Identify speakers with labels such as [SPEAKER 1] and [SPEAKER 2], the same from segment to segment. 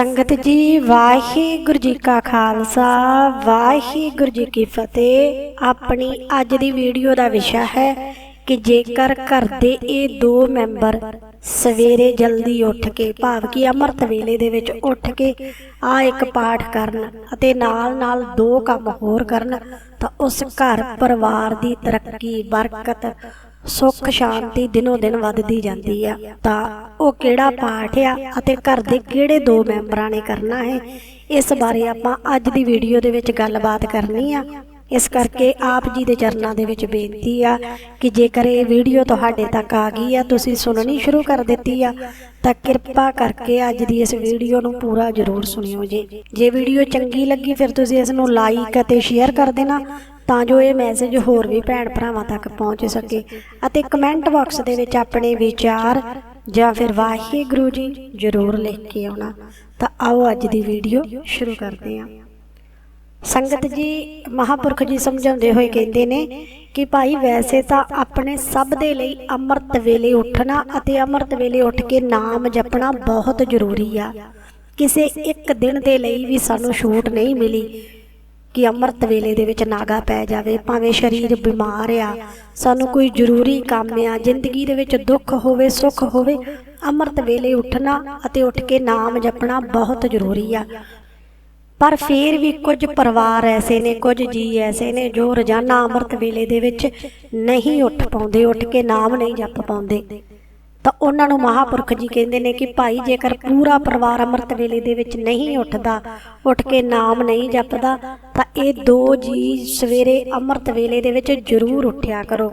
[SPEAKER 1] ਸੰਗਤ ਜੀ, ਵਾਹਿਗੁਰੂ ਜੀ ਕਾ ਖਾਲਸਾ, ਵਾਹਿਗੁਰੂ ਜੀ ਕੀ ਫਤਿਹ। ਆਪਣੀ ਅੱਜ ਦੀ ਵੀਡੀਓ ਦਾ ਵਿਸ਼ਾ ਹੈ ਕਿ ਜੇਕਰ ਘਰ ਦੇ ਇਹ ਦੋ ਮੈਂਬਰ ਸਵੇਰੇ ਜਲਦੀ ਉੱਠ ਕੇ, ਭਾਵ ਕਿ ਅੰਮ੍ਰਿਤ ਵੇਲੇ ਦੇ ਵਿੱਚ ਉੱਠ ਕੇ ਆ ਇੱਕ ਪਾਠ ਕਰਨ ਅਤੇ ਨਾਲ ਨਾਲ ਦੋ ਕੰਮ ਹੋਰ ਕਰਨ, ਤਾਂ ਉਸ ਘਰ ਪਰਿਵਾਰ ਦੀ ਤਰੱਕੀ, ਬਰਕਤ ਸੁੱਖ ਸ਼ਾਂਤੀ ਦਿਨੋ ਦਿਨ ਵੱਧਦੀ ਜਾਂਦੀ ਆ। ਤਾਂ ਉਹ ਕਿਹੜਾ ਪਾਠ ਆ ਅਤੇ ਘਰ ਦੇ ਕਿਹੜੇ ਦੋ ਮੈਂਬਰਾਂ ਨੇ ਕਰਨਾ ਹੈ? ਇਸ ਬਾਰੇ ਆਪਾਂ ਅੱਜ ਦੀ ਵੀਡੀਓ ਦੇ ਵਿੱਚ ਗੱਲਬਾਤ ਕਰਨੀ ਆ। ਇਸ ਕਰਕੇ ਆਪ ਜੀ ਦੇ ਚਰਨਾਂ ਦੇ ਵਿੱਚ ਬੇਨਤੀ ਆ ਕਿ ਜੇਕਰ ਇਹ ਵੀਡੀਓ ਤੁਹਾਡੇ ਤੱਕ ਆ ਗਈ ਆ ਤੁਸੀਂ ਸੁਣਨੀ ਸ਼ੁਰੂ ਕਰ ਦਿੱਤੀ ਆ ਤਾਂ ਕਿਰਪਾ ਕਰਕੇ ਅੱਜ ਦੀ ਇਸ ਵੀਡੀਓ ਨੂੰ ਪੂਰਾ ਜ਼ਰੂਰ ਸੁਣਿਓ ਜੀ। ਜੇ। ਵੀਡੀਓ ਚੰਗੀ ਲੱਗੀ ਫਿਰ ਤੁਸੀਂ ਇਸ ਨੂੰ ਲਾਈਕ ਅਤੇ ਸ਼ੇਅਰ ਕਰ ਦੇਣਾ। ਤਾਂ ਜੋ ਇਹ ਮੈਸੇਜ ਹੋਰ ਵੀ ਭੈਣ ਭਰਾਵਾਂ ਤੱਕ ਪਹੁੰਚ ਸਕੇ ਅਤੇ ਕਮੈਂਟ ਬਾਕਸ ਦੇ ਵਿੱਚ ਆਪਣੇ ਵਿਚਾਰ ਜਾਂ ਫਿਰ ਵਾਹਿਗੁਰੂ ਜੀ ਜ਼ਰੂਰ ਲਿਖ ਕੇ ਆਉਣਾ। ਤਾਂ ਆਓ ਅੱਜ ਦੀ ਵੀਡੀਓ ਸ਼ੁਰੂ ਕਰਦੇ ਹਾਂ। ਸੰਗਤ ਜੀ, ਮਹਾਪੁਰਖ ਜੀ ਸਮਝਾਉਂਦੇ ਹੋਏ ਕਹਿੰਦੇ ਨੇ ਕਿ ਭਾਈ ਵੈਸੇ ਤਾਂ ਆਪਣੇ ਸਭ ਦੇ ਲਈ ਅੰਮ੍ਰਿਤ ਵੇਲੇ ਉੱਠਣਾ ਅਤੇ ਅੰਮ੍ਰਿਤ ਵੇਲੇ ਉੱਠ ਕੇ ਨਾਮ ਜਪਣਾ ਬਹੁਤ ਜ਼ਰੂਰੀ ਆ। ਕਿਸੇ ਇੱਕ ਦਿਨ ਦੇ ਲਈ ਵੀ ਸਾਨੂੰ ਛੂਟ ਨਹੀਂ ਮਿਲੀ। ਕਿ ਅੰਮ੍ਰਿਤ ਵੇਲੇ ਦੇ ਵਿੱਚ ਨਾਗਾ ਪੈ ਜਾਵੇ, ਭਾਵੇਂ ਸਰੀਰ ਬਿਮਾਰ ਆ, ਸਾਨੂੰ ਕੋਈ ਜ਼ਰੂਰੀ ਕੰਮ ਆ, ਜ਼ਿੰਦਗੀ ਦੇ ਵਿੱਚ ਦੁੱਖ ਹੋਵੇ, ਸੁੱਖ ਹੋਵੇ, ਅੰਮ੍ਰਿਤ ਵੇਲੇ ਉੱਠਣਾ ਅਤੇ ਉੱਠ ਕੇ ਨਾਮ ਜਪਣਾ ਬਹੁਤ ਜ਼ਰੂਰੀ ਆ। ਪਰ ਫੇਰ ਵੀ ਕੁਝ ਪਰਿਵਾਰ ਐਸੇ ਨੇ, ਕੁਝ ਜੀ ਐਸੇ ਨੇ ਜੋ ਰੋਜ਼ਾਨਾ ਅੰਮ੍ਰਿਤ ਵੇਲੇ ਦੇ ਵਿੱਚ ਨਹੀਂ ਉੱਠ ਪਾਉਂਦੇ, ਉੱਠ ਕੇ ਨਾਮ ਨਹੀਂ ਜਪ ਪਾਉਂਦੇ। ਤਾਂ ਉਹਨਾਂ ਨੂੰ ਮਹਾਪੁਰਖ ਜੀ ਕਹਿੰਦੇ ਨੇ ਕਿ ਭਾਈ ਜੇਕਰ ਪੂਰਾ ਪਰਿਵਾਰ ਅੰਮ੍ਰਿਤ ਵੇਲੇ ਦੇ ਵਿੱਚ ਨਹੀਂ ਉੱਠਦਾ ਉੱਠ ਕੇ ਨਾਮ ਨਹੀਂ ਜਪਦਾ ਤਾਂ ਇਹ ਦੋ ਜੀ ਸਵੇਰੇ ਅੰਮ੍ਰਿਤ ਵੇਲੇ ਦੇ ਵਿੱਚ ਜ਼ਰੂਰ ਉੱਠਿਆ ਕਰੋ।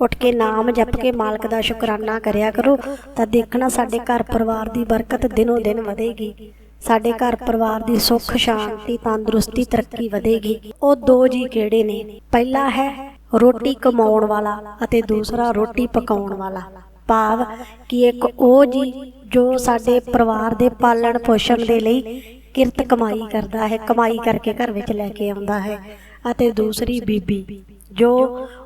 [SPEAKER 1] ਉੱਠ ਕੇ ਨਾਮ ਜਪ ਕੇ ਮਾਲਕ ਦਾ ਸ਼ੁਕਰਾਨਾ ਕਰਿਆ ਕਰੋ ਤਾਂ ਦੇਖਣਾ ਸਾਡੇ ਘਰ ਪਰਿਵਾਰ ਦੀ ਬਰਕਤ ਦਿਨੋ ਦਿਨ ਵਧੇਗੀ। ਸਾਡੇ ਘਰ ਪਰਿਵਾਰ ਦੀ ਸੁੱਖ ਸ਼ਾਂਤੀ ਤੰਦਰੁਸਤੀ ਤਰੱਕੀ ਵਧੇਗੀ। ਉਹ ਦੋ ਜੀ ਕਿਹੜੇ ਨੇ? ਪਹਿਲਾ ਹੈ ਰੋਟੀ ਕਮਾਉਣ ਵਾਲਾ ਅਤੇ ਦੂਸਰਾ ਰੋਟੀ ਪਕਾਉਣ ਵਾਲਾ ਭਾਵ ਕਿ ਇੱਕ ਉਹ ਜੀ ਜੋ ਸਾਡੇ ਪਰਿਵਾਰ ਦੇ ਪਾਲਣ ਪੋਸ਼ਣ ਦੇ ਲਈ ਕਿਰਤ ਕਮਾਈ ਕਰਦਾ ਹੈ, ਕਮਾਈ ਕਰਕੇ ਘਰ ਵਿੱਚ ਲੈ ਕੇ ਆਉਂਦਾ ਹੈ ਅਤੇ ਦੂਸਰੀ ਬੀਬੀ। ਜੋ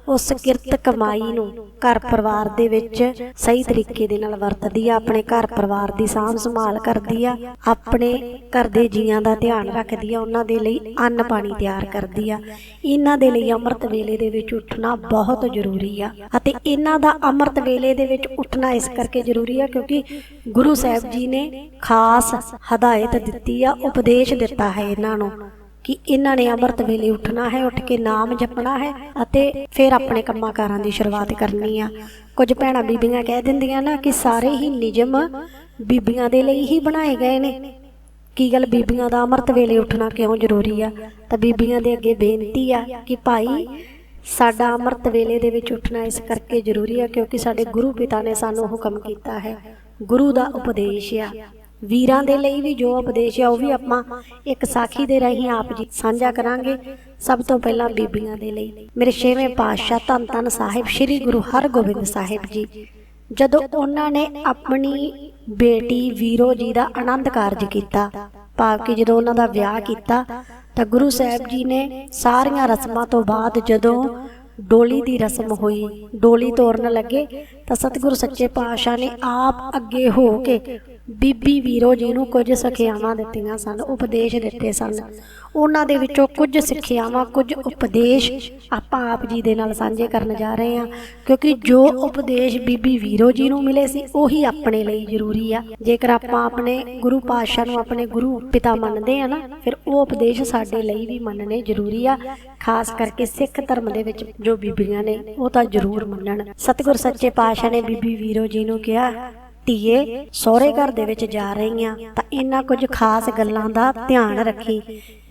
[SPEAKER 1] ਉਸ ਕਿਰਤ ਕਮਾਈ ਨੂੰ ਘਰ ਪਰਿਵਾਰ ਦੇ ਵਿੱਚ ਸਹੀ ਤਰੀਕੇ ਦੇ ਨਾਲ ਵਰਤਦੀ ਆ, ਆਪਣੇ ਘਰ ਪਰਿਵਾਰ ਦੀ ਸਾਂਭ ਸੰਭਾਲ ਕਰਦੀ ਆ, ਆਪਣੇ ਘਰ ਦੇ ਜੀਆਂ ਦਾ ਧਿਆਨ ਰੱਖਦੀ ਆ, ਉਹਨਾਂ ਦੇ ਲਈ ਅੰਨ ਪਾਣੀ ਤਿਆਰ ਕਰਦੀ ਆ। ਇਹਨਾਂ ਦੇ ਲਈ ਅੰਮ੍ਰਿਤ ਵੇਲੇ ਦੇ ਵਿੱਚ ਉੱਠਣਾ ਬਹੁਤ ਜ਼ਰੂਰੀ ਆ ਅਤੇ ਇਹਨਾਂ ਦਾ ਅੰਮ੍ਰਿਤ ਵੇਲੇ ਦੇ ਵਿੱਚ ਉੱਠਣਾ ਇਸ ਕਰਕੇ ਜ਼ਰੂਰੀ ਆ ਕਿਉਂਕਿ ਗੁਰੂ ਸਾਹਿਬ ਜੀ ਨੇ ਖਾਸ ਹਦਾਇਤ ਦਿੱਤੀ ਆ, ਉਪਦੇਸ਼ ਦਿੱਤਾ ਹੈ ਇਹਨਾਂ ਨੂੰ। ਕਿ ਇਹਨਾਂ ਨੇ ਅੰਮ੍ਰਿਤ ਵੇਲੇ ਉੱਠਣਾ ਹੈ, ਉੱਠ ਕੇ ਨਾਮ ਜਪਣਾ ਹੈ ਅਤੇ ਫਿਰ ਆਪਣੇ ਕੰਮਾਂ ਕਾਰਾਂ ਦੀ ਸ਼ੁਰੂਆਤ ਕਰਨੀ ਆ। ਕੁਝ ਭੈਣਾਂ ਬੀਬੀਆਂ ਕਹਿ ਦਿੰਦੀਆਂ ਨਾ ਕਿ ਸਾਰੇ ਹੀ ਨਿਯਮ ਬੀਬੀਆਂ ਦੇ ਲਈ ਹੀ ਬਣਾਏ ਗਏ ਨੇ। ਕੀ ਗੱਲ ਬੀਬੀਆਂ ਦਾ ਅੰਮ੍ਰਿਤ ਵੇਲੇ ਉੱਠਣਾ ਕਿਉਂ ਜ਼ਰੂਰੀ ਆ? ਤਾਂ ਬੀਬੀਆਂ ਦੇ ਅੱਗੇ ਬੇਨਤੀ ਆ ਕਿ ਭਾਈ, ਸਾਡਾ ਅੰਮ੍ਰਿਤ ਵੇਲੇ ਦੇ ਵਿੱਚ ਉੱਠਣਾ ਇਸ ਕਰਕੇ ਜ਼ਰੂਰੀ ਆ ਕਿਉਂਕਿ ਸਾਡੇ ਗੁਰੂ ਪਿਤਾ ਨੇ ਸਾਨੂੰ ਹੁਕਮ ਕੀਤਾ ਹੈ। ਗੁਰੂ ਦਾ ਉਪਦੇਸ਼ ਆ। ਵੀਰਾਂ ਦੇ ਲਈ ਵੀ ਜੋ ਉਪਦੇਸ਼ ਆ, ਉਹ ਵੀ ਆਪਾਂ ਇੱਕ ਸਾਖੀ ਦੇ ਰਾਹੀਂ ਆਪ ਜੀ ਸਾਂਝਾ ਕਰਾਂਗੇ। ਸਭ ਤੋਂ ਪਹਿਲਾਂ ਬੀਬੀਆਂ ਦੇ ਲਈ। ਮੇਰੇ ਛੇਵੇਂ ਪਾਤਸ਼ਾਹ ਧੰਨ ਧੰਨ ਸਾਹਿਬ, ਸ੍ਰੀ ਗੁਰੂ ਹਰਗੋਬਿੰਦ ਸਾਹਿਬ ਜੀ। ਜਦੋਂ ਉਹਨਾਂ ਨੇ ਆਪਣੀ ਬੇਟੀ ਵੀਰੋ ਜੀ ਦਾ ਆਨੰਦ ਕਾਰਜ ਕੀਤਾ, ਭਾਵ ਕਿ ਜਦੋਂ ਉਹਨਾਂ ਦਾ ਵਿਆਹ ਕੀਤਾ, ਤਾਂ ਗੁਰੂ ਸਾਹਿਬ ਜੀ ਨੇ ਸਾਰੀਆਂ ਰਸਮਾਂ ਤੋਂ ਬਾਅਦ ਜਦੋਂ ਡੋਲੀ ਦੀ ਰਸਮ ਹੋਈ, ਡੋਲੀ ਤੋਰਨ ਲੱਗੇ, ਤਾਂ ਸਤਿਗੁਰੂ ਸੱਚੇ ਪਾਤਸ਼ਾਹ ਨੇ ਆਪ ਅੱਗੇ ਹੋ ਕੇ ਬੀਬੀ ਵੀਰੋ ਜੀ ਨੂੰ ਕੁਝ ਸਿੱਖਿਆਵਾਂ ਦਿੱਤੀਆਂ ਸਨ, ਉਪਦੇਸ਼ ਦਿੱਤੇ ਸਨ। ਉਹਨਾਂ ਦੇ ਵਿੱਚੋਂ ਕੁਝ ਸਿੱਖਿਆਵਾਂ, ਕੁਝ ਉਪਦੇਸ਼ ਆਪਾਂ ਆਪ ਜੀ ਦੇ ਨਾਲ ਸਾਂਝੇ ਕਰਨ ਜਾ ਰਹੇ ਹਾਂ। ਕਿਉਂਕਿ ਜੋ ਉਪਦੇਸ਼ ਬੀਬੀ ਵੀਰੋ ਜੀ ਨੂੰ ਮਿਲੇ ਸੀ, ਉਹੀ ਆਪਣੇ ਲਈ ਜ਼ਰੂਰੀ ਆ। ਜੇਕਰ ਆਪਾਂ ਆਪਣੇ ਗੁਰੂ ਪਾਤਸ਼ਾਹ ਨੂੰ ਆਪਣੇ ਗੁਰੂ ਪਿਤਾ ਮੰਨਦੇ ਆ ਨਾ, ਫਿਰ ਉਹ ਉਪਦੇਸ਼ ਸਾਡੇ ਲਈ ਵੀ ਮੰਨਣੇ ਜ਼ਰੂਰੀ ਆ। ਖਾਸ ਕਰਕੇ ਸਿੱਖ ਧਰਮ ਦੇ ਵਿੱਚ ਜੋ ਬੀਬੀਆਂ ਨੇ, ਉਹ ਤਾਂ ਜ਼ਰੂਰ ਮੰਨਣ। ਸਤਿਗੁਰ ਸੱਚੇ ਪਾਤਸ਼ਾਹ ਨੇ ਬੀਬੀ ਵੀਰੋ ਜੀ ਨੂੰ ਕਿਹਾ ਧੀਏ, ਸਹੁਰੇ ਘਰ ਦੇ ਵਿੱਚ ਜਾ ਰਹੀ ਆ ਤਾਂ ਇਹਨਾਂ ਕੁਝ ਖਾਸ ਗੱਲਾਂ ਦਾ ਧਿਆਨ ਰੱਖੀ।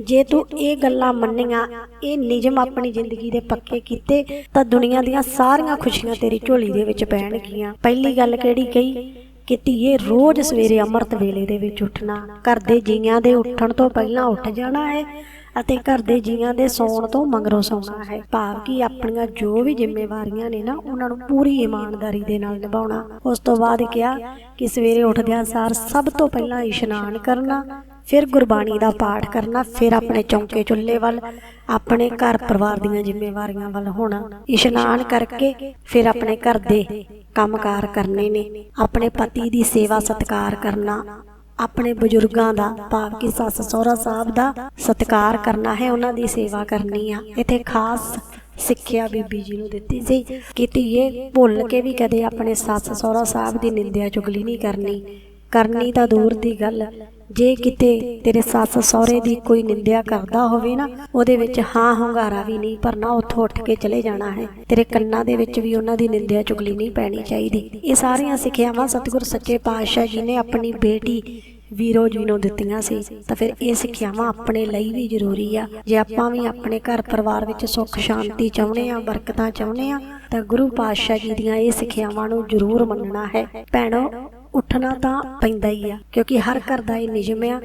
[SPEAKER 1] ਜੇ ਤੂੰ ਇਹ ਗੱਲਾਂ ਮੰਨੀਆਂ, ਇਹ ਨਿਯਮ ਆਪਣੀ ਜ਼ਿੰਦਗੀ ਦੇ ਪੱਕੇ ਕੀਤੇ, ਤਾਂ ਦੁਨੀਆ ਦੀਆਂ ਸਾਰੀਆਂ ਖੁਸ਼ੀਆਂ ਤੇਰੀ ਝੋਲੀ ਦੇ ਵਿੱਚ ਪੈਣਗੀਆਂ। ਪਹਿਲੀ ਗੱਲ ਕਿਹੜੀ ਕਹੀ? ਕਿ ਧੀਏ, ਰੋਜ਼ ਸਵੇਰੇ ਅੰਮ੍ਰਿਤ ਵੇਲੇ ਦੇ ਵਿੱਚ ਉੱਠਣਾ। ਘਰ ਦੇ ਜੀਆਂ ਦੇ ਉੱਠਣ ਤੋਂ ਪਹਿਲਾਂ ਉੱਠ ਜਾਣਾ ਹੈ। ਅਤੇ ਘਰ ਦੇ ਜੀਆਂ ਦੇ ਸੌਣ ਤੋਂ ਮਗਰੋਂ ਸੌਣਾ ਹੈ। ਭਾਵ ਕਿ ਆਪਣੀਆਂ ਜੋ ਵੀ ਜ਼ਿੰਮੇਵਾਰੀਆਂ ਨੇ ਨਾ, ਉਹਨਾਂ ਨੂੰ ਪੂਰੀ ਇਮਾਨਦਾਰੀ ਦੇ ਨਾਲ ਨਿਭਾਉਣਾ। ਉਸ ਤੋਂ ਬਾਅਦ ਕਿਹਾ ਕਿ ਸਵੇਰੇ ਉੱਠਦਿਆਂ ਸਾਰ ਸਭ ਤੋਂ ਪਹਿਲਾਂ ਇਸ਼ਨਾਨ ਕਰਨਾ, ਫਿਰ ਗੁਰਬਾਣੀ ਦਾ ਪਾਠ ਕਰਨਾ, ਫਿਰ ਆਪਣੇ ਚੌਂਕੇ ਚੁੱਲ੍ਹੇ ਵੱਲ, ਆਪਣੇ ਘਰ ਪਰਿਵਾਰ ਦੀਆਂ ਜ਼ਿੰਮੇਵਾਰੀਆਂ ਵੱਲ ਹੋਣਾ। ਇਸ਼ਨਾਨ ਕਰਕੇ ਫਿਰ ਆਪਣੇ ਘਰ ਦੇ ਕੰਮਕਾਰ ਕਰਨੇ ਨੇ, ਆਪਣੇ ਪਤੀ ਦੀ ਸੇਵਾ ਸਤਿਕਾਰ ਕਰਨਾ ਆਪਣੇ ਬਜ਼ੁਰਗਾਂ ਦਾ, ਭਾਵ ਕਿ ਸੱਸ ਸਹੁਰਾ ਸਾਹਿਬ ਦਾ ਸਤਿਕਾਰ ਕਰਨਾ ਹੈ, ਉਹਨਾਂ ਦੀ ਸੇਵਾ ਕਰਨੀ ਆ। ਇੱਥੇ ਖਾਸ ਸਿੱਖਿਆ ਬੀਬੀ ਜੀ ਨੂੰ ਦਿੱਤੀ ਸੀ ਕਿ ਧੀਏ, ਭੁੱਲ ਕੇ ਵੀ ਕਦੇ ਆਪਣੇ ਸੱਸ ਸਹੁਰਾ ਸਾਹਿਬ ਦੀ ਨਿੰਦਿਆ ਚੁਗਲੀ ਨਹੀਂ ਕਰਨੀ। ਕਰਨੀ ਤਾਂ ਦੂਰ ਦੀ ਗੱਲ ਜੇ ਕਿਤੇ ਤੇਰੇ ਸੱਸ ਸਹੁਰੇ ਦੀ ਕੋਈ ਨਿੰਦਿਆ ਕਰਦਾ ਹੋਵੇ ਨਾ, ਉਹਦੇ ਵਿੱਚ ਹਾਂ ਹੁੰਗਾਰਾ ਵੀ ਨਹੀਂ ਭਰਨਾ ਉੱਥੋਂ ਉੱਠ ਕੇ ਚਲੇ ਜਾਣਾ ਹੈ। ਤੇਰੇ ਕੰਨਾਂ ਦੇ ਵਿੱਚ ਵੀ ਉਹਨਾਂ ਦੀ ਨਿੰਦਿਆ ਚੁਗਲੀ ਨਹੀਂ ਪੈਣੀ ਚਾਹੀਦੀ। ਇਹ ਸਾਰੀਆਂ ਸਿੱਖਿਆਵਾਂ ਸਤਿਗੁਰ ਸੱਚੇ ਪਾਤਸ਼ਾਹ ਜੀ ਨੇ ਆਪਣੀ ਬੇਟੀ ਵੀਰੋ ਜੀ ਨੂੰ ਦਿੱਤੀਆਂ ਸੀ। ਤਾਂ ਫਿਰ ਇਹ ਸਿੱਖਿਆਵਾਂ ਆਪਣੇ ਲਈ ਵੀ ਜ਼ਰੂਰੀ ਆ। ਜੇ ਆਪਾਂ ਵੀ ਆਪਣੇ ਘਰ ਪਰਿਵਾਰ ਵਿੱਚ ਸੁੱਖ, ਸ਼ਾਂਤੀ ਚਾਹੁੰਦੇ ਆ ਬਰਕਤਾਂ ਚਾਹੁੰਦੇ ਆ ਤਾਂ ਗੁਰੂ ਪਾਤਸ਼ਾਹ ਜੀ ਦੀਆਂ ਇਹ ਸਿੱਖਿਆਵਾਂ ਨੂੰ ਜ਼ਰੂਰ ਮੰਨਣਾ ਹੈ। ਭੈਣੋ ਉੱਠਣਾ ਤਾਂ ਪੈਂਦਾ ਹੀ ਆ ਕਿਉਂਕਿ ਹਰ ਘਰ ਦਾ ਇਹ ਨਿਯਮ ਆ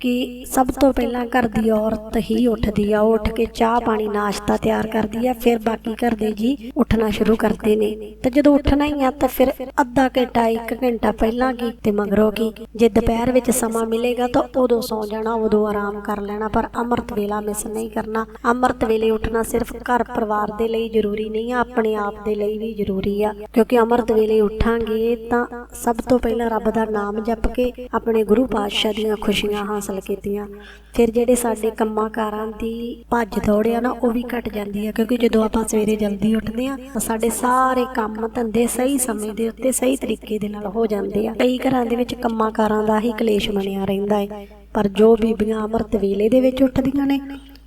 [SPEAKER 1] ਕਿ ਸਭ ਤੋਂ ਪਹਿਲਾਂ ਘਰ ਦੀ ਔਰਤ ਹੀ ਉੱਠਦੀ ਆ। ਉਹ ਉੱਠ ਕੇ ਚਾਹ ਪਾਣੀ, ਨਾਸ਼ਤਾ ਤਿਆਰ ਕਰਦੀ ਆ। ਫਿਰ ਬਾਕੀ ਘਰ ਦੇ ਜੀ ਉੱਠਣਾ ਸ਼ੁਰੂ ਕਰਦੇ ਨੇ। ਤੇ ਜਦੋਂ ਉੱਠਣਾ ਹੀ ਆ, ਤਾਂ ਫਿਰ ਅੱਧਾ ਘੰਟਾ, ਇੱਕ ਘੰਟਾ ਪਹਿਲਾਂ ਕੀ ਤੇ ਮਗਰੋਂ ਕੀ ਜੇ ਦੁਪਹਿਰ ਵਿੱਚ ਸਮਾਂ ਮਿਲੇਗਾ, ਤਾਂ ਉਦੋਂ ਸੌ ਜਾਣਾ, ਉਦੋਂ ਆਰਾਮ ਕਰ ਲੈਣਾ। ਪਰ ਅੰਮ੍ਰਿਤ ਵੇਲਾ ਮਿਸ ਨਹੀਂ ਕਰਨਾ। ਅੰਮ੍ਰਿਤ ਵੇਲੇ ਉੱਠਣਾ ਸਿਰਫ ਘਰ ਪਰਿਵਾਰ ਦੇ ਲਈ ਜ਼ਰੂਰੀ ਨਹੀਂ ਆ, ਆਪਣੇ ਆਪ ਦੇ ਲਈ ਵੀ ਜ਼ਰੂਰੀ ਆ। ਕਿਉਂਕਿ ਅੰਮ੍ਰਿਤ ਵੇਲੇ ਉੱਠਾਂਗੇ, ਤਾਂ ਸਭ ਤੋਂ ਪਹਿਲਾਂ ਰੱਬ ਦਾ ਨਾਮ ਜਪ ਕੇ ਆਪਣੇ ਗੁਰੂ ਪਾਤਸ਼ਾਹ ਦੀਆਂ ਖੁਸ਼ੀਆਂ ਹਾਸਲ ਕੀਤੀਆਂ। ਫਿਰ ਜਿਹੜੇ ਸਾਡੇ ਕੰਮਾਂ ਕਾਰਾਂ ਦੀ ਭੱਜ ਦੌੜ ਆ ਨਾ, ਉਹ ਵੀ ਘਟ ਜਾਂਦੀ ਆ, ਕਿਉਂਕਿ ਜਦੋਂ ਆਪਾਂ ਸਵੇਰੇ ਜਲਦੀ ਉੱਠਦੇ ਆ, ਤਾਂ ਸਾਡੇ ਸਾਰੇ ਕੰਮ ਧੰਦੇ ਸਹੀ ਸਮੇਂ ਦੇ ਉੱਤੇ ਸਹੀ ਤਰੀਕੇ ਦੇ ਨਾਲ ਹੋ ਜਾਂਦੇ ਆ। ਕਈ ਘਰਾਂ ਦੇ ਵਿੱਚ ਕੰਮਾਂ ਕਾਰਾਂ ਦਾ ਹੀ ਕਲੇਸ਼ ਬਣਿਆ ਰਹਿੰਦਾ ਹੈ ਪਰ ਜੋ ਬੀਬੀਆਂ ਅੰਮ੍ਰਿਤ ਵੇਲੇ ਦੇ ਵਿੱਚ ਉੱਠਦੀਆਂ ਨੇ,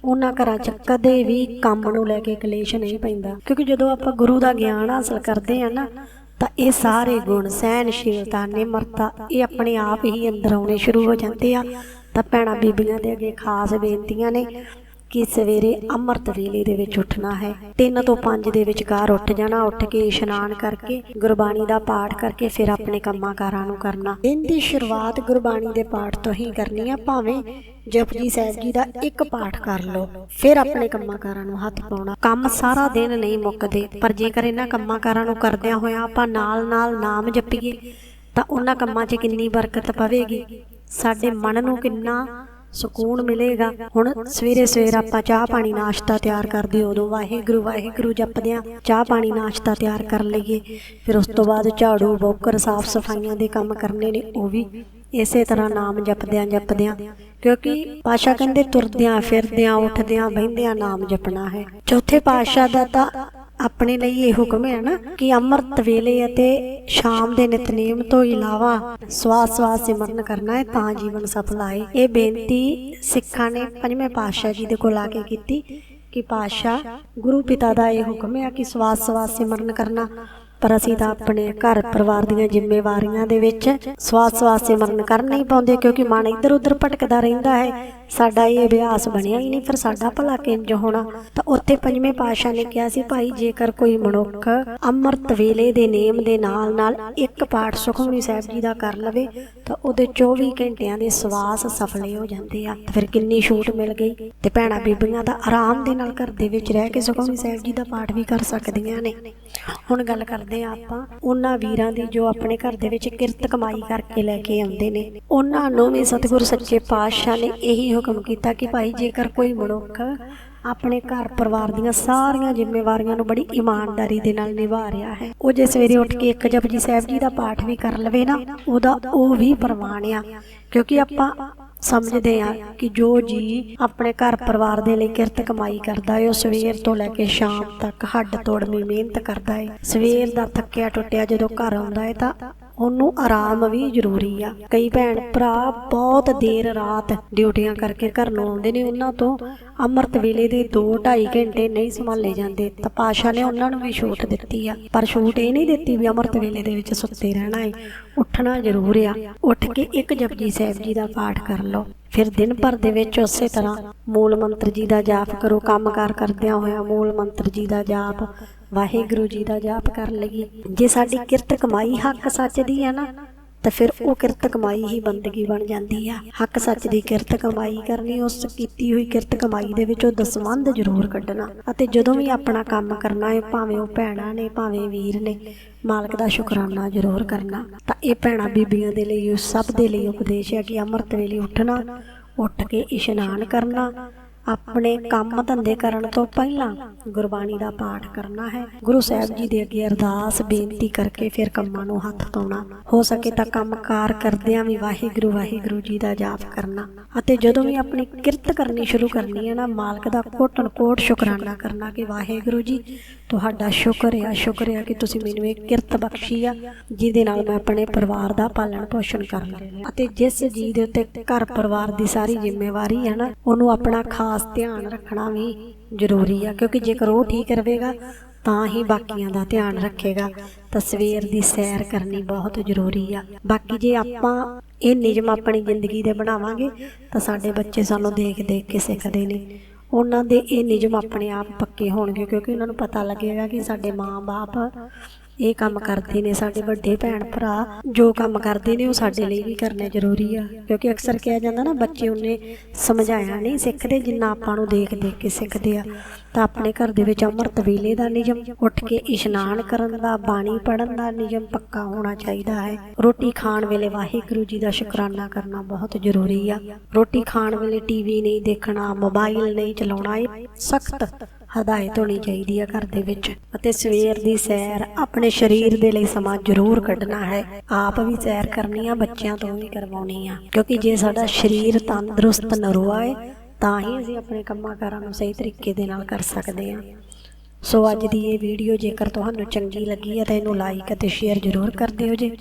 [SPEAKER 1] ਉਹਨਾਂ ਘਰਾਂ 'ਚ ਕਦੇ ਵੀ ਕੰਮ ਨੂੰ ਲੈ ਕੇ ਕਲੇਸ਼ ਨਹੀਂ ਪੈਂਦਾ। ਕਿਉਂਕਿ ਜਦੋਂ ਆਪਾਂ ਗੁਰੂ ਦਾ ਗਿਆਨ ਹਾਸਲ ਕਰਦੇ ਆ ਨਾ, ਤਾਂ ਇਹ ਸਾਰੇ ਗੁਣ ਸਹਿਨਸ਼ੀਲਤਾ ਨਿਮਰਤਾ, ਇਹ ਆਪਣੇ ਆਪ ਹੀ ਅੰਦਰ ਆਉਣੇ ਸ਼ੁਰੂ ਹੋ ਜਾਂਦੇ ਆ। ਤਾਂ ਭੈਣਾਂ ਬੀਬੀਆਂ ਦੇ ਅੱਗੇ ਖਾਸ ਬੇਨਤੀਆਂ ਨੇ ਕਿ ਸਵੇਰੇ ਅੰਮ੍ਰਿਤ ਵੇਲੇ ਦੇ ਵਿੱਚ ਉੱਠਣਾ ਹੈ। 3 ਤੋਂ 5 ਦੇ ਵਿਚਕਾਰ ਉੱਠ ਜਾਣਾ, ਉੱਠ ਕੇ ਇਸ਼ਨਾਨ ਕਰਕੇ, ਗੁਰਬਾਣੀ ਦਾ ਪਾਠ ਕਰਕੇ ਫਿਰ ਆਪਣੇ ਕੰਮਾਂ ਕਾਰਾਂ ਨੂੰ ਕਰਨਾ। ਦਿਨ ਦੀ ਸ਼ੁਰੂਆਤ ਗੁਰਬਾਣੀ ਦੇ ਪਾਠ ਤੋਂ ਹੀ ਕਰਨੀ ਆ, ਭਾਵੇਂ ਜਪਜੀ ਸਾਹਿਬ ਜੀ ਦਾ ਇੱਕ ਪਾਠ ਕਰ ਲਓ, ਫਿਰ ਆਪਣੇ ਕੰਮਾਂ ਕਾਰਾਂ ਨੂੰ ਹੱਥ ਪਾਉਣਾ। ਕੰਮ ਸਾਰਾ ਦਿਨ ਨਹੀਂ ਮੁੱਕਦੇ, ਪਰ ਜੇਕਰ ਇਹਨਾਂ ਕੰਮਾਂ ਕਾਰਾਂ ਨੂੰ ਕਰਦਿਆਂ ਹੋਇਆ ਆਪਾਂ ਨਾਲ ਨਾਲ ਨਾਮ ਜਪੀਏ, ਤਾਂ ਉਹਨਾਂ ਕੰਮਾਂ 'ਚ ਕਿੰਨੀ ਬਰਕਤ ਪਵੇਗੀ? ਸਾਡੇ ਮਨ ਨੂੰ ਕਿੰਨਾ ਸਕੂਨ ਮਿਲੇਗਾ? ਹੁਣ ਸਵੇਰੇ ਸਵੇਰ ਆਪਾਂ ਚਾਹ ਪਾਣੀ ਨਾਸ਼ਤਾ ਤਿਆਰ ਕਰਦੇ ਉਦੋਂ ਵਾਹਿਗੁਰੂ ਵਾਹਿਗੁਰੂ ਜਪਦਿਆਂ ਚਾਹ ਪਾਣੀ ਨਾਸ਼ਤਾ ਤਿਆਰ ਕਰ ਲਈਏ। ਫਿਰ ਉਸ ਤੋਂ ਬਾਅਦ ਝਾੜੂ ਬੋਕਰ ਸਾਫ਼ ਸਫਾਈਆਂ ਦੇ ਕੰਮ ਕਰਨੇ ਨੇ ਉਹ ਵੀ ਇਸੇ ਤਰ੍ਹਾਂ ਨਾਮ ਜਪਦਿਆਂ ਜਪਦਿਆਂ ਕਿਉਂਕਿ ਪਾਸ਼ਾ ਕਹਿੰਦੇ ਤੁਰਦਿਆਂ ਫਿਰਦਿਆਂ ਉੱਠਦਿਆਂ ਬਹਿੰਦਿਆਂ ਨਾਮ ਜਪਣਾ ਹੈ। ਚੌਥੇ ਪਾਸ਼ਾ ਦਾ ਤਾਂ ਆਪਣੇ ਲਈ ਇਹ ਹੁਕਮ ਹੈ ਨਾ ਕਿ ਅੰਮ੍ਰਿਤ ਵੇਲੇ ਅਤੇ ਸ਼ਾਮ ਦੇ ਨਿਤਨੇਮ ਤੋਂ ਇਲਾਵਾ ਸਵਾਸ ਸਵਾਸ ਸਿਮਰਨ ਕਰਨਾ ਹੈ, ਤਾਂ ਜੀਵਨ ਸਫਲ ਆਏ। ਇਹ ਬੇਨਤੀ ਸਿੱਖਾਂ ਨੇ ਪੰਜਵੇਂ ਪਾਤਸ਼ਾਹ ਜੀ ਦੇ ਕੋਲ ਆ ਕੇ ਕੀਤੀ ਕਿ ਪਾਤਸ਼ਾਹ, ਗੁਰੂ ਪਿਤਾ ਦਾ ਇਹ ਹੁਕਮ ਹੈ ਕਿ ਸਵਾਸ ਸਵਾਸ ਸਿਮਰਨ ਕਰਨਾ। ਪਰ ਅਸੀਂ ਤਾਂ ਆਪਣੇ ਘਰ ਪਰਿਵਾਰ ਦੀਆਂ ਜ਼ਿੰਮੇਵਾਰੀਆਂ ਦੇ ਵਿੱਚ ਸਵਾਸ ਸਵਾਸ ਸਿਮਰਨ ਕਰ ਨਹੀਂ ਪਾਉਂਦੇ ਕਿਉਂਕਿ ਮਨ ਇੱਧਰ ਉੱਧਰ ਭਟਕਦਾ ਰਹਿੰਦਾ ਹੈ। ਸਾਡਾ ਇਹ ਅਭਿਆਸ ਬਣਿਆ ਹੀ ਨਹੀਂ, ਫਿਰ ਸਾਡਾ ਭਲਾ ਕਿੰਜ ਹੋਣਾ? ਤਾਂ ਉੱਥੇ ਪੰਜਵੇਂ ਪਾਤਸ਼ਾਹ ਨੇ ਕਿਹਾ ਸੀ, ਭਾਈ, ਜੇਕਰ ਕੋਈ ਮਨੁੱਖ ਅੰਮ੍ਰਿਤ ਵੇਲੇ ਦੇ ਨੇਮ ਦੇ ਨਾਲ ਨਾਲ ਇੱਕ ਪਾਠ ਸੁਖਮਨੀ ਸਾਹਿਬ ਜੀ ਦਾ ਕਰ ਲਵੇ, ਤਾਂ ਉਹਦੇ 24 ਘੰਟਿਆਂ ਦੇ ਸਵਾਸ ਸਫਲੇ ਹੋ ਜਾਂਦੇ ਆ। ਫਿਰ ਕਿੰਨੀ ਛੂਟ ਮਿਲ ਗਈ। ਤੇ ਭੈਣਾਂ ਬੀਬੀਆਂ ਦਾ ਆਰਾਮ ਦੇ ਨਾਲ ਘਰ ਦੇ ਵਿੱਚ ਰਹਿ ਕੇ ਸੁਖਮਨੀ ਸਾਹਿਬ ਜੀ ਦਾ ਪਾਠ ਵੀ ਕਰ ਸਕਦੀਆਂ ਨੇ। ਹੁਣ ਗੱਲ ਕਰਦੇ ਆ ਆਪਾਂ, ਉਹਨਾਂ ਵੀਰਾਂ ਦੀ ਜੋ ਆਪਣੇ ਘਰ ਦੇ ਵਿੱਚ ਕਿਰਤ ਕਮਾਈ ਕਰਕੇ ਲੈ ਕੇ ਆਉਂਦੇ ਨੇ। ਉਹਨਾਂ ਨੂੰ ਵੀ ਸਤਿਗੁਰੂ ਸੱਚੇ ਪਾਤਸ਼ਾਹ ਨੇ ਇਹੀ ਹੁਕਮ ਕੀਤਾ ਕਿ ਭਾਈ ਜੇਕਰ ਕੋਈ ਮਨੁੱਖ ਆਪਣੇ ਘਰ ਪਰਿਵਾਰ ਦੀਆਂ ਸਾਰੀਆਂ ਜ਼ਿੰਮੇਵਾਰੀਆਂ ਨੂੰ ਬੜੀ ਇਮਾਨਦਾਰੀ ਦੇ ਨਾਲ ਨਿਭਾ ਰਿਹਾ ਹੈ, ਉਹ ਜੇ ਸਵੇਰੇ ਉੱਠ ਕੇ ਇੱਕ ਜਪਜੀ ਸਾਹਿਬ ਜੀ ਦਾ ਪਾਠ ਵੀ ਕਰ ਲਵੇ ਨਾ, ਉਹਦਾ ਉਹ ਵੀ ਪ੍ਰਮਾਣ ਆ। ਕਿਉਂਕਿ ਆਪਾਂ ਸਮਝਦੇ ਆ ਕਿ ਜੋ ਜੀ ਆਪਣੇ ਘਰ ਪਰਿਵਾਰ ਦੇ ਲਈ ਕਿਰਤ ਕਮਾਈ ਕਰਦਾ ਹੈ, ਉਹ ਸਵੇਰ ਤੋਂ ਲੈ ਕੇ ਸ਼ਾਮ ਤੱਕ ਹੱਡ ਤੋੜਵੀਂ ਮਿਹਨਤ ਕਰਦਾ ਹੈ। ਸਵੇਰ ਦਾ ਥੱਕਿਆ ਟੁੱਟਿਆ ਜਦੋਂ ਘਰ ਆਉਂਦਾ ਹੈ ਤਾਂ ਉਹਨੂੰ ਆਰਾਮ ਵੀ ਜ਼ਰੂਰੀ ਆ। ਕਈ ਭੈਣ ਭਰਾ ਬਹੁਤ ਦੇਰ ਰਾਤ ਡਿਊਟੀਆਂ ਕਰਕੇ ਘਰ ਨੂੰ ਆਉਂਦੇ ਨੇ, ਉਹਨਾਂ ਤੋਂ ਅੰਮ੍ਰਿਤ ਵੇਲੇ ਦੇ 2-2.5 ਘੰਟੇ ਨਹੀਂ ਸੰਭਾਲੇ ਜਾਂਦੇ। ਤਾਂ ਪਾਸ਼ਾ ਨੇ ਉਹਨਾਂ ਨੂੰ ਵੀ ਛੂਟ ਦਿੱਤੀ ਆ। ਪਰ ਛੂਟ ਇਹ ਨਹੀਂ ਦਿੱਤੀ ਵੀ ਅੰਮ੍ਰਿਤ ਵੇਲੇ ਦੇ ਵਿੱਚ ਸੁੱਤੇ ਰਹਿਣਾ ਹੈ ਉੱਠਣਾ ਜ਼ਰੂਰ ਆ। ਉੱਠ ਕੇ ਇੱਕ ਜਪਜੀ ਸਾਹਿਬ ਜੀ ਦਾ ਪਾਠ ਕਰ ਲਓ। ਫਿਰ ਦਿਨ ਭਰ ਦੇ ਵਿੱਚ ਉਸੇ ਤਰ੍ਹਾਂ ਮੂਲ ਮੰਤਰ ਜੀ ਦਾ ਜਾਪ ਕਰੋ। ਕੰਮਕਾਰ ਕਰਦਿਆਂ ਹੋਇਆ ਮੂਲ ਮੰਤਰ ਜੀ ਦਾ ਜਾਪ ਵਾਹਿਗੁਰੂ ਜੀ ਦਾ ਜਾਪ ਕਰ ਲਈਏ। ਜੇ ਸਾਡੀ ਕਿਰਤ ਕਮਾਈ ਹੱਕ ਸੱਚ ਦੀ ਹੈ ਨਾ, ਤਾਂ ਫਿਰ ਉਹ ਕਿਰਤ ਕਮਾਈ ਹੀ ਬੰਦਗੀ ਬਣ ਜਾਂਦੀ ਆ। ਹੱਕ ਸੱਚ ਦੀ ਕਿਰਤ ਕਮਾਈ ਕਰਨੀ, ਉਸ ਕੀਤੀ ਹੋਈ ਕਿਰਤ ਕਮਾਈ ਦੇ ਵਿੱਚੋਂ ਦਸਵੰਧ ਜ਼ਰੂਰ ਕੱਢਣਾ। ਅਤੇ ਜਦੋਂ ਵੀ ਆਪਣਾ ਕੰਮ ਕਰਨਾ ਹੈ, ਭਾਵੇਂ ਉਹ ਭੈਣਾਂ ਨੇ, ਭਾਵੇਂ ਵੀਰ ਨੇ, ਮਾਲਕ ਦਾ ਸ਼ੁਕਰਾਨਾ ਜ਼ਰੂਰ ਕਰਨਾ। ਤਾਂ ਇਹ ਭੈਣਾਂ ਬੀਬੀਆਂ ਦੇ ਲਈ, ਸਭ ਦੇ ਲਈ ਉਪਦੇਸ਼ ਹੈ ਕਿ ਅੰਮ੍ਰਿਤ ਵੇਲੇ ਉੱਠਣਾ, ਉੱਠ ਕੇ ਇਸ਼ਨਾਨ ਕਰਨਾ ਆਪਣੇ ਕੰਮ ਧੰਦੇ ਕਰਨ ਤੋਂ ਪਹਿਲਾਂ ਗੁਰਬਾਣੀ ਦਾ ਪਾਠ ਕਰਨਾ ਹੈ। ਗੁਰੂ ਸਾਹਿਬ ਜੀ ਦੇ ਅੱਗੇ ਅਰਦਾਸ, ਬੇਨਤੀ ਕਰਕੇ ਫਿਰ ਕੰਮਾਂ ਨੂੰ ਹੱਥ ਪਾਉਣਾ ਹੋ ਸਕੇ ਤਾਂ ਕੰਮਕਾਰ ਕਰਦਿਆਂ ਵੀ ਵਾਹਿਗੁਰੂ ਵਾਹਿਗੁਰੂ ਜੀ ਦਾ ਜਾਪ ਕਰਨਾ। ਅਤੇ ਜਦੋਂ ਵੀ ਆਪਣੀ ਕਿਰਤ ਕਰਨੀ ਸ਼ੁਰੂ ਕਰਨੀ ਹੈ ਨਾ, ਮਾਲਕ ਦਾ ਕੋਟਨ ਕੋਟ ਸ਼ੁਕਰਾਨਾ ਕਰਨਾ ਕਿ ਵਾਹਿਗੁਰੂ ਜੀ ਤੁਹਾਡਾ ਸ਼ੁਕਰ ਹੈ ਸ਼ੁਕਰ ਹੈ ਕਿ ਤੁਸੀਂ ਮੈਨੂੰ ਇਹ ਕਿਰਤ ਬਖਸ਼ੀ ਆ, ਜਿਹਦੇ ਨਾਲ ਮੈਂ ਆਪਣੇ ਪਰਿਵਾਰ ਦਾ ਪਾਲਣ ਪੋਸ਼ਣ ਕਰ ਲਿਆ ਅਤੇ ਜਿਸ ਜੀ ਦੇ ਉੱਤੇ ਘਰ ਪਰਿਵਾਰ ਦੀ ਸਾਰੀ ਜ਼ਿੰਮੇਵਾਰੀ ਹੈ ਨਾ, ਉਹਨੂੰ ਆਪਣਾ ਖਾਸ ਧਿਆਨ ਰੱਖਣਾ ਵੀ ਜ਼ਰੂਰੀ ਆ, ਕਿਉਂਕਿ ਜੇਕਰ ਉਹ ਠੀਕ ਰਹੇਗਾ, ਤਾਂ ਹੀ ਬਾਕੀਆਂ ਦਾ ਧਿਆਨ ਰੱਖੇਗਾ। ਤਾਂ ਸਵੇਰ ਦੀ ਸੈਰ ਕਰਨੀ ਬਹੁਤ ਜ਼ਰੂਰੀ ਆ। ਬਾਕੀ ਜੇ ਆਪਾਂ ਇਹ ਨਿਯਮ ਆਪਣੀ ਜ਼ਿੰਦਗੀ ਦੇ ਬਣਾਵਾਂਗੇ, ਤਾਂ ਸਾਡੇ ਬੱਚੇ ਸਾਨੂੰ ਦੇਖ ਦੇਖ ਕੇ ਸਿੱਖਦੇ ਨੇ। ਉਹਨਾਂ ਦੇ ਇਹ ਨਿਯਮ ਆਪਣੇ ਆਪ ਪੱਕੇ ਹੋਣਗੇ, ਕਿਉਂਕਿ ਉਹਨਾਂ ਨੂੰ ਪਤਾ ਲੱਗੇਗਾ ਕਿ ਸਾਡੇ ਮਾਂ-ਬਾਪ ਇਹ ਕੰਮ ਕਰਦੇ ਨੇ ਸਾਡੇ ਵੱਡੇ ਭੈਣ ਭਰਾ। ਜੋ ਕੰਮ ਕਰਦੇ ਨੇ ਉਹ ਸਾਡੇ ਲਈ ਵੀ ਕਰਨੇ ਜ਼ਰੂਰੀ ਆ। ਕਿਉਂਕਿ ਅਕਸਰ ਕਿਹਾ ਜਾਂਦਾ ਨਾ, ਬੱਚੇ ਉਹਨੇ ਸਮਝਾਇਆ ਨਹੀਂ, ਸਿੱਖਦੇ ਜਿੰਨਾ ਆਪਾਂ ਨੂੰ ਦੇਖ ਦੇਖ ਕੇ ਸਿੱਖਦੇ ਆ। ਤਾਂ ਆਪਣੇ ਘਰ ਦੇ ਵਿੱਚ ਅੰਮ੍ਰਿਤ ਵੇਲੇ ਦਾ ਨਿਯਮ, ਉੱਠ ਕੇ ਇਸ਼ਨਾਨ ਕਰਨ ਦਾ, ਬਾਣੀ ਪੜਨ ਦਾ ਨਿਯਮ ਪੱਕਾ ਹੋਣਾ ਚਾਹੀਦਾ ਹੈ। ਰੋਟੀ ਖਾਣ ਵੇਲੇ ਵਾਹਿਗੁਰੂ ਜੀ ਦਾ ਸ਼ੁਕਰਾਨਾ ਕਰਨਾ ਬਹੁਤ ਜ਼ਰੂਰੀ ਆ। ਰੋਟੀ ਖਾਣ ਵੇਲੇ ਟੀਵੀ ਨਹੀਂ ਦੇਖਣਾ, ਮੋਬਾਈਲ ਨਹੀਂ ਚਲਾਉਣਾ, ਇਹ ਸਖਤ ਹਦਾਇਤ ਹੋਣੀ ਚਾਹੀਦੀ ਹੈ ਘਰ ਦੇ ਵਿੱਚ ਅਤੇ ਸਵੇਰ ਦੀ ਸੈਰ ਆਪਣੇ ਸਰੀਰ ਦੇ ਲਈ ਸਮਾਂ ਜ਼ਰੂਰ ਕੱਢਣਾ ਹੈ। ਆਪ ਵੀ ਸੈਰ ਕਰਨੀ ਆ, ਬੱਚਿਆਂ ਤੋਂ ਵੀ ਕਰਵਾਉਣੀ ਆ। ਕਿਉਂਕਿ ਜੇ ਸਾਡਾ ਸਰੀਰ ਤੰਦਰੁਸਤ ਨਰੋਆ ਹੈ ਤਾਂ ਹੀ ਅਸੀਂ ਆਪਣੇ ਕੰਮਾਂ ਕਾਰਾਂ ਨੂੰ ਸਹੀ ਤਰੀਕੇ ਦੇ ਨਾਲ ਕਰ ਸਕਦੇ ਹਾਂ ਸੋ ਅੱਜ ਦੀ ਇਹ ਵੀਡੀਓ ਜੇਕਰ ਤੁਹਾਨੂੰ ਚੰਗੀ ਲੱਗੀ ਹੈ ਤਾਂ ਇਹਨੂੰ ਲਾਈਕ ਅਤੇ ਸ਼ੇਅਰ ਜ਼ਰੂਰ ਕਰ ਦਿਓ ਜੀ।